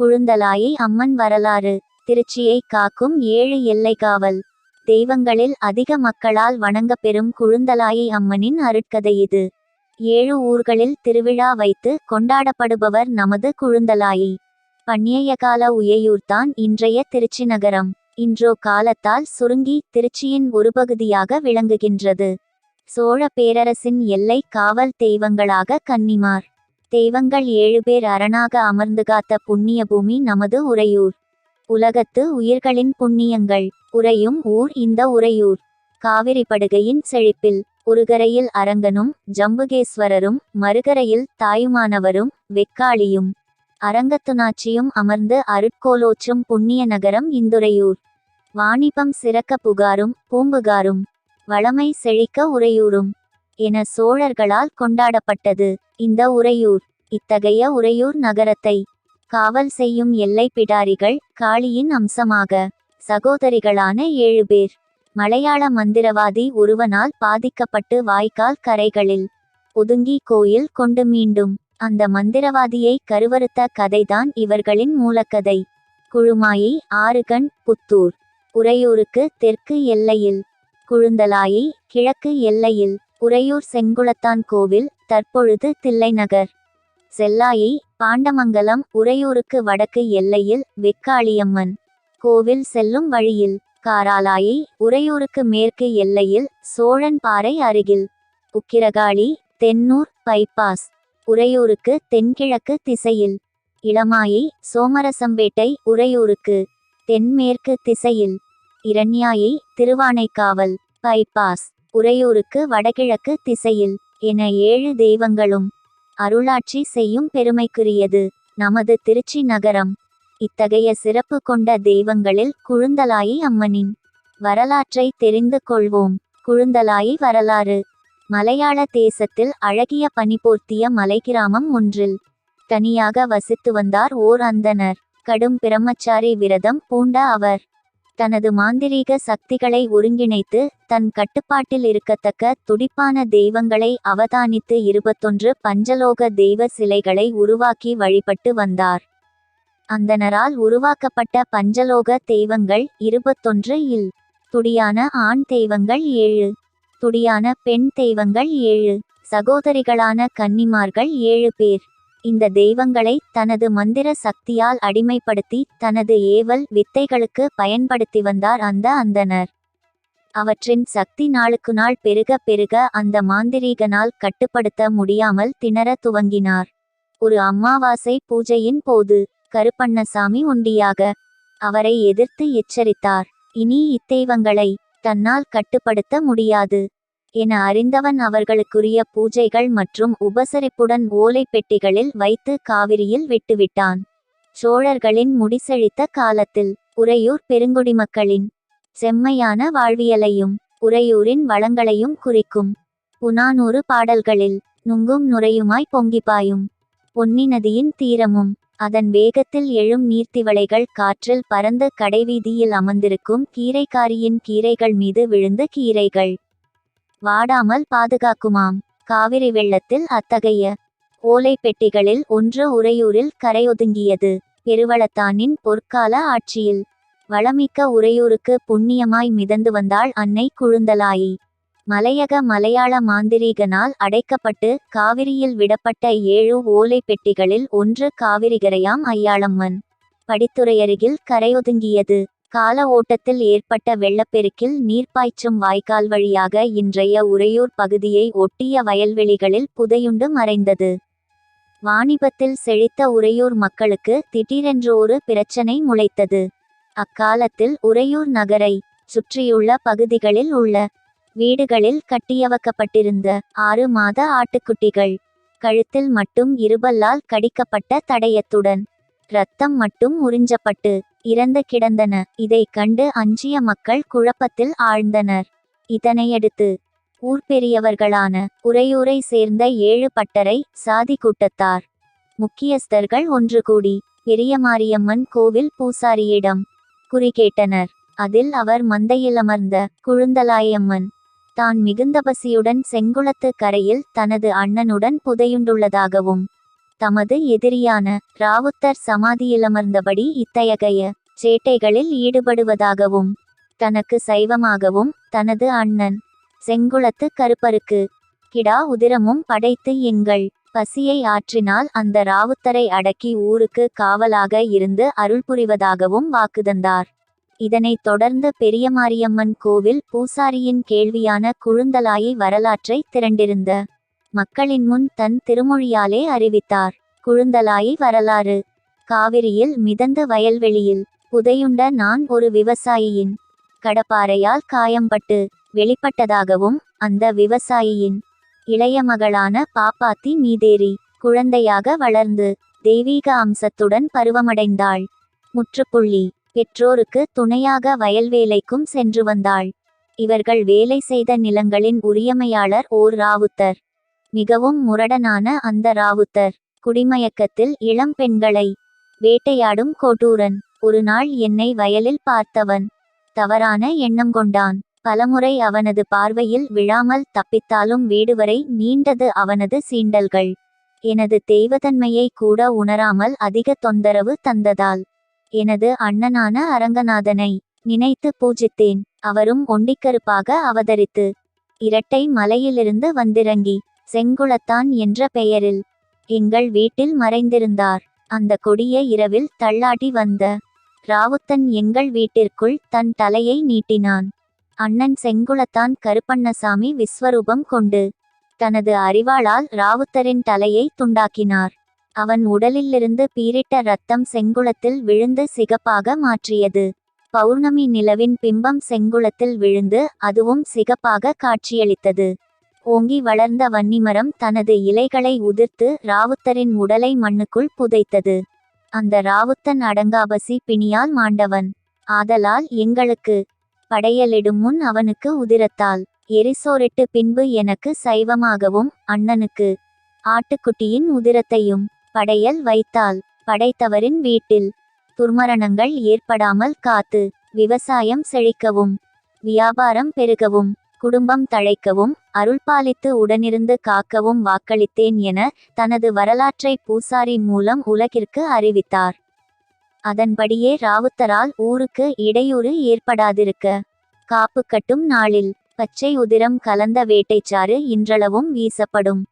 குழுந்தலாயை அம்மன் வரலாறு. திருச்சியை காக்கும் ஏழு எல்லை காவல் தெய்வங்களில் அதிக மக்களால் வணங்கப்பெறும் குழுந்தலாயை அம்மனின் அருட்கதை இது. ஏழு ஊர்களில் திருவிழா வைத்து கொண்டாடப்படுபவர் நமது குழுந்தலாயி. பண்டைய கால உயையூர்தான் இன்றைய திருச்சி நகரம் இன்றோ காலத்தால் சுருங்கி திருச்சியின் ஒரு பகுதியாக விளங்குகின்றது. சோழ பேரரசின் எல்லை காவல் தெய்வங்களாக கன்னிமார். தெய்வங்கள் ஏழு பேர் அரணாக அமர்ந்து காத்த புண்ணிய பூமி நமது உறையூர். உலகத்து உயிர்களின் புண்ணியங்கள். உறையும் ஊர் இந்த உறையூர். காவிரி படுகையின் செழிப்பில். ஒருகரையில் அரங்கனும் ஜம்புகேஸ்வரரும் மறுகரையில் தாயுமானவரும் வெக்காளியும். அரங்கத்துணாச்சியும் அமர்ந்து அருட்கோலோச்சும் புண்ணிய நகரம் இந்துறையூர். வாணிபம் சிறக்க புகாரும் பூம்புகாரும். வளமை செழிக்க உறையூரும். என சோழர்களால் கொண்டாடப்பட்டது. இந்த உறையூர் இத்தகைய உறையூர் நகரத்தை காவல் செய்யும் எல்லை பிடாரிகள் காளியின் அம்சமாக. சகோதரிகளான ஏழு பேர் மலையாள மந்திரவாதி ஒருவனால் பாதிக்கப்பட்டு வாய்க்கால் கரைகளில் ஒதுங்கி கோயில் கொண்டு மீண்டும். அந்த மந்திரவாதியை கருவறுத்த கதைதான் இவர்களின் மூலக்கதை. குழுமாயி ஆறுகண் புத்தூர். உறையூருக்கு தெற்கு எல்லையில் குழுந்தலாயி கிழக்கு எல்லையில். உறையூர் செங்குளத்தான் கோவில் தற்பொழுது தில்லைநகர். செல்லாயி பாண்டமங்கலம் உறையூருக்கு வடக்கு எல்லையில் வெக்காளியம்மன். கோவில் செல்லும் வழியில். காராலாயி உறையூருக்கு மேற்கு எல்லையில் சோழன் பாறை அருகில். உக்கிரகாளி தென்னூர் பைபாஸ். உறையூருக்கு தென்கிழக்கு திசையில். இளமாயி சோமரசம்பேட்டை உறையூருக்கு. தென்மேற்கு திசையில். இரண்யாயி திருவானைக்காவல் பைபாஸ். உறையூருக்கு வடகிழக்கு திசையில் என ஏழு தெய்வங்களும் அருளாட்சி செய்யும் பெருமைக்குரியது. நமது திருச்சி நகரம் இத்தகைய சிறப்பு கொண்ட தெய்வங்களில் குழுந்தலாயி அம்மனின் வரலாற்றை தெரிந்து கொள்வோம். குழுந்தலாயி வரலாறு மலையாள தேசத்தில் அழகிய பனிபோர்த்திய மலைக்கிராமம் ஒன்றில் தனியாக வசித்து வந்தார் ஓர் அந்தனர் கடும் பிரம்மச்சாரி விரதம் பூண்ட அவர் தனது மாந்திரீக சக்திகளை ஒருங்கிணைத்து தன் கட்டுப்பாட்டில் இருக்கத்தக்க துடிப்பான தெய்வங்களை அவதானித்து இருபத்தொன்று பஞ்சலோக தெய்வ சிலைகளை உருவாக்கி வழிபட்டு வந்தார். அந்தனரால் உருவாக்கப்பட்ட பஞ்சலோக தெய்வங்கள் இருபத்தொன்று இல் துடியான ஆண் தெய்வங்கள் ஏழு துடியான பெண் தெய்வங்கள் ஏழு சகோதரிகளான கன்னிமார்கள் ஏழு பேர். இந்த தெய்வங்களை தனது மந்திர சக்தியால் அடிமைப்படுத்தி தனது ஏவல் வித்தைகளுக்கு பயன்படுத்தி வந்தார் அந்த அந்தனர். அவற்றின் சக்தி நாளுக்கு நாள் பெருக பெருக அந்த மாந்திரீகனால் கட்டுப்படுத்த முடியாமல் திணற துவங்கினார். ஒரு அம்மாவாசை பூஜையின் போது கருப்பண்ணசாமி ஒண்டியாக அவரை எதிர்த்து எச்சரித்தார். இனி இத்தெய்வங்களை தன்னால் கட்டுப்படுத்த முடியாது. என அறிந்தவன் அவர்களுக்குரிய பூஜைகள் மற்றும் உபசரிப்புடன் ஓலை பெட்டிகளில் வைத்து காவிரியில் விட்டுவிட்டான். சோழர்களின் முடிசெழித்த காலத்தில் உறையூர் பெருங்குடி மக்களின் செம்மையான வாழ்வியலையும் உறையூரின் வளங்களையும் குறிக்கும். புனானூறு பாடல்களில் நுங்கும் நுரையுமாய் பொங்கிப்பாயும் பொன்னி நதியின் தீரமும் அதன் வேகத்தில் எழும் நீர்த்திவளைகள் காற்றில் பறந்து கடைவீதியில் அமர்ந்திருக்கும் கீரைக்காரியின் கீரைகள் மீது விழுந்த கீரைகள். வாடாமல் பாதுகாக்குமாம். காவிரி வெள்ளத்தில் அத்தகைய ஓலை பெட்டிகளில் ஒன்று உறையூரில் கரையொதுங்கியது. பெருவளத்தானின் பொற்கால ஆட்சியில் வளமிக்க உறையூருக்கு புண்ணியமாய் மிதந்து வந்தாள் அன்னை குழுந்தலாயி. மலையக மலையாள மாந்திரீகனால் அடைக்கப்பட்டு காவிரியில் விடப்பட்ட ஏழு ஓலை பெட்டிகளில் ஒன்று காவிரிகரையாம் ஐயாளம்மன் படித்துறையருகில் கரையொதுங்கியது. கால ஓட்டத்தில் ஏற்பட்ட வெள்ளப்பெருக்கில் நீர்ப்பாய்ச்சும் வாய்க்கால் வழியாக இன்றைய உறையூர் பகுதியை ஒட்டிய வயல்வெளிகளில் புதையுண்டு மறைந்தது. வாணிபத்தில் செழித்த உறையூர் மக்களுக்கு திடீரென்று ஒரு பிரச்சனை முளைத்தது. அக்காலத்தில் உறையூர் நகரை சுற்றியுள்ள பகுதிகளில் உள்ள வீடுகளில் கட்டியவக்கப்பட்டிருந்த ஆறு மாத ஆட்டுக்குட்டிகள் கழுத்தில் மட்டும் இருபல்லால் கடிக்கப்பட்ட தடயத்துடன் இரத்தம் மட்டும் உறிஞ்சப்பட்டு இறந்து கிடந்தன. இதை கண்டு அஞ்சிய மக்கள் குழப்பத்தில் ஆழ்ந்தனர். இதனையடுத்து ஊர் பெரியவர்களான உறையூரை சேர்ந்த ஏழு பட்டரை சாதி கூட்டத்தார் முக்கியஸ்தர்கள் ஒன்று கூடி பெரிய மாரியம்மன் கோவில் பூசாரியிடம் குறி கேட்டனர். அதில் அவர் மந்தையில் அமர்ந்த குழுந்தலாயம்மன் தான் மிகுந்த பசியுடன் செங்குளத்து கரையில் தனது அண்ணனுடன் புதையுண்டுள்ளதாகவும் தமது எதிரியான ராவுத்தர் சமாதியிலமர்ந்தபடி இத்தகைய சேட்டைகளில் ஈடுபடுவதாகவும் தனக்கு சைவமாகவும் தனது அண்ணன் செங்குளத்து கருப்பருக்கு கிடா உதிரமும் படைத்து எங்கள் பசியை ஆற்றினால் அந்த ராவுத்தரை அடக்கி ஊருக்கு காவலாக இருந்து அருள் புரிவதாகவும் வாக்குதந்தார். இதனைத் தொடர்ந்து பெரியமாரியம்மன் கோவில் பூசாரியின் கேள்வியான குழுந்தலாயை வரலாற்றை திரண்டிருந்த மக்களின் முன் தன் திருமொழியாலே அறிவித்தார். குழுந்தலாயி வரலாறு. காவிரியில் மிதந்த வயல்வெளியில் புதையுண்ட நான் ஒரு விவசாயியின் கடப்பாறையால் காயம்பட்டு வெளிப்பட்டதாகவும் அந்த விவசாயியின் இளைய மகளான பாப்பாத்தி மீதேறி குழந்தையாக வளர்ந்து தெய்வீக அம்சத்துடன் பருவமடைந்தாள். முற்றுப்புள்ளி. பெற்றோருக்கு துணையாக வயல்வேலைக்கும் சென்று வந்தாள். இவர்கள் வேலை செய்த நிலங்களின் உரியமையாளர் ஓர் ராவுத்தர். மிகவும் முரடனான அந்த ராவுத்தர். குடிமயக்கத்தில் இளம் பெண்களை வேட்டையாடும் கோட்டூரன் ஒரு நாள் என்னை வயலில் பார்த்தவன். தவறான எண்ணம் கொண்டான். பலமுறை அவனது பார்வையில் விழாமல் தப்பித்தாலும் வீடு வரை நீண்டது அவனது சீண்டல்கள். எனது தெய்வத்தன்மையை கூட உணராமல் அதிக தொந்தரவு தந்ததால். எனது அண்ணனான அரங்கநாதனை நினைத்து பூஜித்தேன். அவரும் ஒண்டிக்கருப்பாக அவதரித்து. இரட்டை மலையிலிருந்து வந்திறங்கி. செங்குளத்தான் என்ற பெயரில். எங்கள் வீட்டில் மறைந்திருந்தார். அந்த கொடிய இரவில் தள்ளாடி வந்த ராவுத்தன் எங்கள் வீட்டிற்குள் தன் தலையை நீட்டினான். அண்ணன் செங்குளத்தான் கருப்பண்ணசாமி விஸ்வரூபம் கொண்டு தனது அறிவாளால் ராவுத்தரின் தலையை துண்டாக்கினார். அவன் உடலிலிருந்து பீரிட்ட ரத்தம் செங்குளத்தில் விழுந்து சிகப்பாக மாற்றியது. பௌர்ணமி நிலவின் பிம்பம் செங்குளத்தில் விழுந்து அதுவும் சிகப்பாக காட்சியளித்தது. ஓங்கி வளர்ந்த வன்னிமரம் தனது இலைகளை உதிர்த்து ராவுத்தரின் உடலை மண்ணுக்குள் புதைத்தது. அந்த ராவுத்தன் அடங்காபசி பிணியால் மாண்டவன். ஆதலால் எங்களுக்கு படையலிடும் முன் அவனுக்கு உதிரத்தால் எரிசோரிட்டு பின்பு எனக்கு சைவமாகவும் அண்ணனுக்கு ஆட்டுக்குட்டியின் உதிரத்தையும் படையல் வைத்தால் படைத்தவரின் வீட்டில் துர்மரணங்கள் ஏற்படாமல் காத்து விவசாயம் செழிக்கவும் வியாபாரம் பெருகவும். குடும்பம் தழைக்கவும் அருள்பாலித்து உடனிருந்து காக்கவும் வாக்களித்தேன் என தனது வரலாற்றை பூசாரி மூலம் உலகிற்கு அறிவித்தார். அதன்படியே ராவுத்தரால் ஊருக்கு இடையூறு ஏற்படாதிருக்க காப்பு கட்டும் நாளில் பச்சை உதிரம் கலந்த வேட்டைச்சாறு இன்றளவும் வீசப்படும்.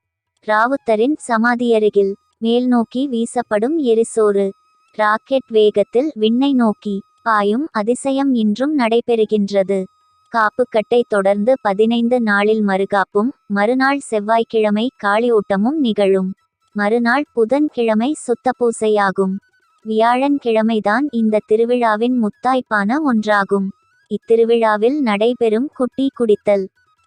ராவுத்தரின் சமாதியருகில் மேல் நோக்கி வீசப்படும் எரிசோறு ராக்கெட் வேகத்தில் விண்ணை நோக்கி பாயும் அதிசயம் இன்றும் நடைபெறுகின்றது. காப்புக்கட்டை தொடர்ந்து பதினைந்து நாளில் மறுகாப்பும் மறுநாள் செவ்வாய்க்கிழமை காளியூட்டமும் நிகழும். மறுநாள் புதன்கிழமை சுத்த பூசையாகும் வியாழன் கிழமைதான் இந்த திருவிழாவின் முத்தாய்ப்பான ஒன்றாகும். இத்திருவிழாவில் நடைபெறும் குட்டி குடித்தல்.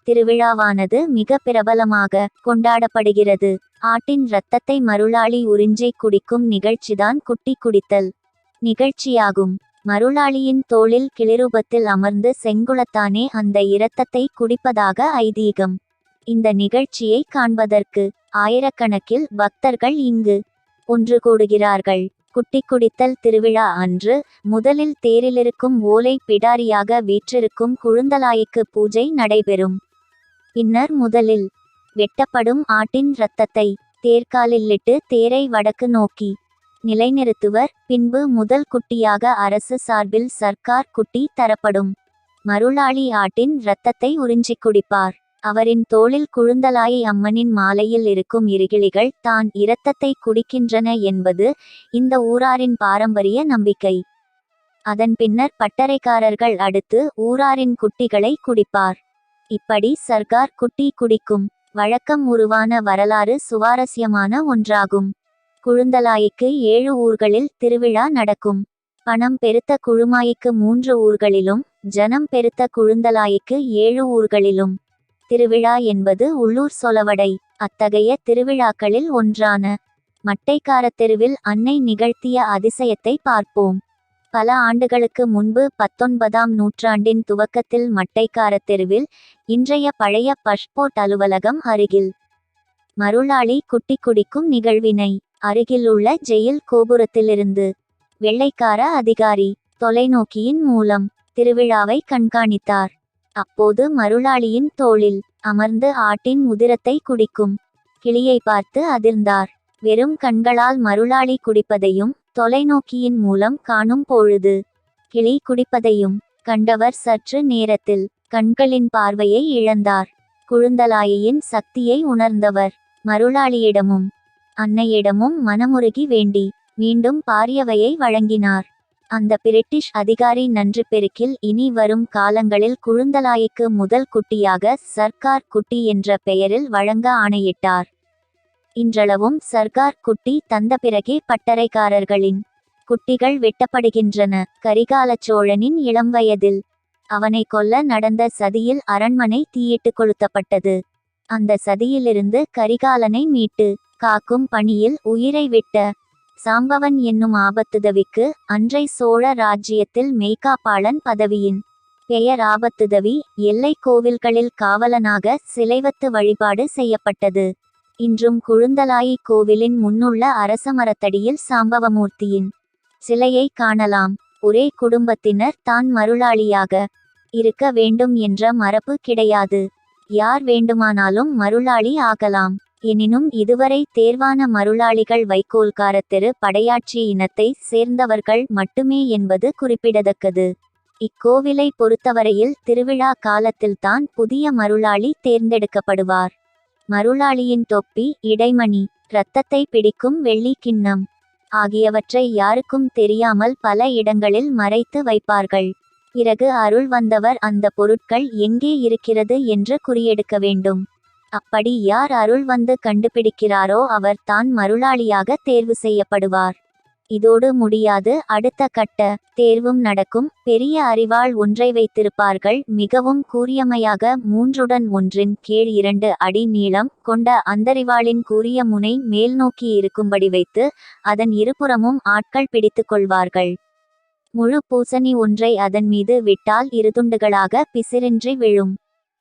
திருவிழாவானது மிக பிரபலமாக கொண்டாடப்படுகிறது. ஆட்டின் இரத்தத்தை மருளாளி உறிஞ்சி குடிக்கும் நிகழ்ச்சிதான் குட்டி குடித்தல். நிகழ்ச்சியாகும். மருளாளியின் தோளில் கிளிரூபத்தில் அமர்ந்து செங்குளத்தானே அந்த இரத்தத்தை குடிப்பதாக ஐதீகம். இந்த நிகழ்ச்சியை காண்பதற்கு ஆயிரக்கணக்கில் பக்தர்கள் இங்கு ஒன்று கூடுகிறார்கள். குட்டி குடித்தல் திருவிழா அன்று முதலில் தேரிலிருக்கும் ஓலை பிடாரியாக வீற்றிருக்கும் குழுந்தலாய்க்கு பூஜை நடைபெறும். பின்னர் முதலில் வெட்டப்படும் ஆட்டின் இரத்தத்தை தேர்காலிலிட்டு தேரை வடக்கு நோக்கி நிலைநிறுத்துவர் பின்பு முதல் குட்டியாக அரசு சார்பில் சர்க்கார் குட்டி தரப்படும். மருளாளி ஆட்டின் இரத்தத்தை உறிஞ்சிக் குடிப்பார். அவரின் தோளில் குழுந்தலாயை அம்மனின் மாலையில் இருக்கும் இருகிளிகள் தான் இரத்தத்தை குடிக்கின்றன என்பது இந்த ஊராரின் பாரம்பரிய நம்பிக்கை. அதன் பின்னர் பட்டறைக்காரர்கள் அடுத்து ஊராரின் குட்டிகளை குடிப்பார். இப்படி சர்க்கார் குட்டி குடிக்கும் வழக்கம் உருவான வரலாறு சுவாரஸ்யமான ஒன்றாகும். குழுந்தலாய்க்கு ஏழு ஊர்களில் திருவிழா நடக்கும். பணம் பெருத்த குழுமாய்க்கு மூன்று ஊர்களிலும் ஜனம் பெருத்த குழுந்தலாய்க்கு ஏழு ஊர்களிலும். திருவிழா என்பது உள்ளூர் சொலவடை. அத்தகைய திருவிழாக்களில் ஒன்றான மட்டைக்காரத் தெருவில் அன்னை நிகழ்த்திய அதிசயத்தை பார்ப்போம். பல ஆண்டுகளுக்கு முன்பு பத்தொன்பதாம் நூற்றாண்டின் துவக்கத்தில் மட்டைக்காரத் தெருவில் இன்றைய பழைய பஷ்போர்ட் அலுவலகம் அருகில் மருளாளி குட்டி குடிக்கும் நிகழ்வினை. அருகிலுள்ள ஜெயில் கோபுரத்திலிருந்து வெள்ளைக்கார அதிகாரி தொலைநோக்கியின் மூலம் திருவிழாவை கண்காணித்தார். அப்போது மருளாளியின் தோளில் அமர்ந்து ஆட்டின் உதிரத்தை குடிக்கும் கிளியை பார்த்து அதிர்ந்தார். வெறும் கண்களால் மருளாளி குடிப்பதையும் தொலைநோக்கியின் மூலம் காணும் பொழுது கிளி குடிப்பதையும் கண்டவர் சற்று நேரத்தில் கண்களின் பார்வையை இழந்தார். குழுந்தலாயின் சக்தியை உணர்ந்தவர். மருளாளியிடமும் அன்னையிடமும் மனமுருகி வேண்டி மீண்டும் பாரியவையை வழங்கினார். அந்த பிரிட்டிஷ் அதிகாரி நன்று பெருக்கில் இனி வரும் காலங்களில் குழுந்தலாய்க்கு முதல் குட்டியாக சர்க்கார் குட்டி என்ற பெயரில் வழங்க ஆணையிட்டார். இன்றளவும் சர்க்கார் குட்டி தந்த பிறகே பட்டறைக்காரர்களின் குட்டிகள் வெட்டப்படுகின்றன. கரிகால சோழனின் இளம் வயதில் அவனை கொல்ல நடந்த சதியில் அரண்மனை தீயிட்டு கொளுத்தப்பட்டது. அந்த சதியிலிருந்து கரிகாலனை மீட்டு காக்கும் பணியில் உயிரை விட்ட சாம்பவன் என்னும் ஆபத்துதவிக்கு அன்றை சோழ ராஜ்யத்தில் மெய்காப்பாளன் பதவியின் பெயர் ஆபத்துதவி எல்லை கோவில்களில் காவலனாக சிலைவத்து வழிபாடு செய்யப்பட்டது. இன்றும் குழுந்தலாயி கோவிலின் முன்னுள்ள அரச மரத்தடியில் சாம்பவமூர்த்தியின் சிலையை காணலாம். ஒரே குடும்பத்தினர் தான் மருளாளியாக இருக்க வேண்டும் என்ற மரபு கிடையாது. யார் வேண்டுமானாலும் மருளாளி ஆகலாம். எனினும் இதுவரை தேர்வான மருளாளிகள் வைக்கோல்காரத்திரு படையாட்சி இனத்தை சேர்ந்தவர்கள் மட்டுமே என்பது குறிப்பிடத்தக்கது. இக்கோவிலை பொறுத்தவரையில் திருவிழா காலத்தில்தான் புதிய மருளாளி தேர்ந்தெடுக்கப்படுவார். மருளாளியின் தொப்பி இடைமணி இரத்தத்தை பிடிக்கும் வெள்ளி கிண்ணம் ஆகியவற்றை யாருக்கும் தெரியாமல் பல இடங்களில் மறைத்து வைப்பார்கள். பிறகு அருள் வந்தவர் அந்த பொருட்கள் எங்கே இருக்கிறது என்று குறியெடுக்க வேண்டும். அப்படி யார் அருள் வந்து கண்டுபிடிக்கிறாரோ அவர் தான் மருளாளியாக தேர்வு செய்யப்படுவார். இதோடு முடியாது அடுத்த கட்ட தேர்வும் நடக்கும். பெரிய அறிவாள் ஒன்றை வைத்திருப்பார்கள். மிகவும் கூரியமையாக மூன்றுடன் ஒன்றின் கீழ் இரண்டு அடி நீளம் கொண்ட அந்தறிவாளின் கூரிய முனை மேல் நோக்கி இருக்கும்படி வைத்து அதன் இருபுறமும் ஆட்கள் பிடித்துக் கொள்வார்கள். முழு பூசணி ஒன்றை அதன் மீது விட்டால் இருதுண்டுகளாக பிசிறின்றி விழும்.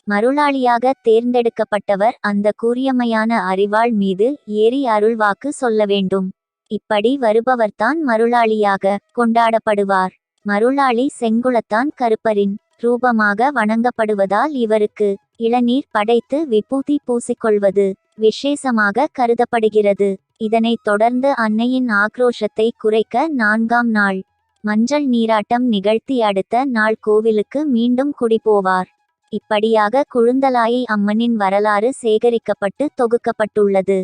மருளாளியாக தேர்ந்தெடுக்கப்பட்டவர் அந்த கூரியமையான அறிவாள் மீது ஏறி அருள்வாக்கு சொல்ல வேண்டும். இப்படி வருபவர்தான் மருளாளியாக கொண்டாடப்படுவார். மருளாளி செங்குளத்தான் கருப்பரின் ரூபமாக வணங்கப்படுவதால் இவருக்கு இளநீர் படைத்து விபூதி பூசிக்கொள்வது விசேஷமாக கருதப்படுகிறது. இதனைத் தொடர்ந்து அன்னையின் ஆக்ரோஷத்தை குறைக்க நான்காம் நாள் மஞ்சள் நீராட்டம் நிகழ்த்தி அடுத்த நாள் கோவிலுக்கு மீண்டும் குடிபோவார். இப்படியாக குழுந்தலாயை அம்மனின் வரலாறு சேகரிக்கப்பட்டு தொகுக்கப்பட்டுள்ளது.